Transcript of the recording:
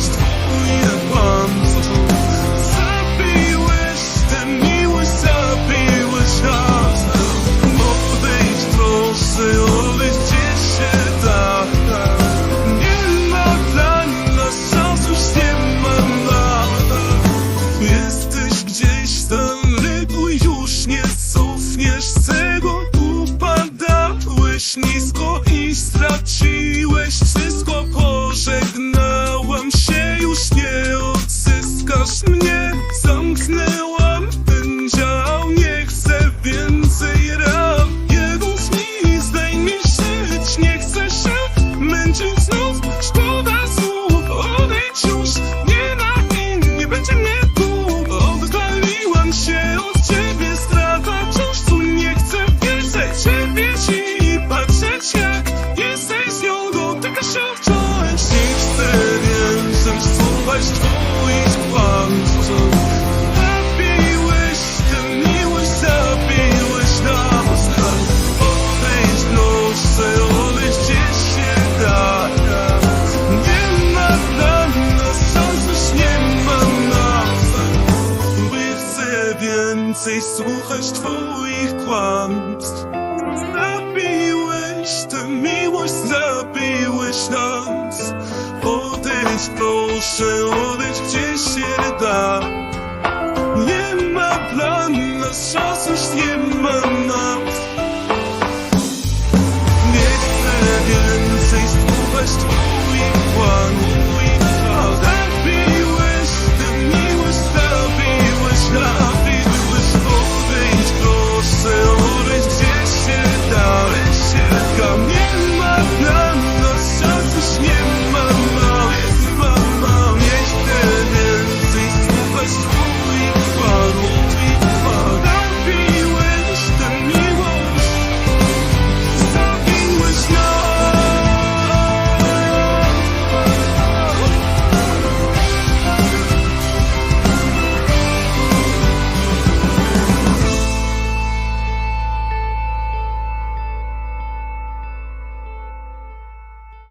just więcej słuchać Twoich kłamstw. Zabiłeś tę miłość, zabiłeś nas. Odejdź, proszę, odejdź, gdzie się da. Nie ma dla nas czasu, już nie ma nam.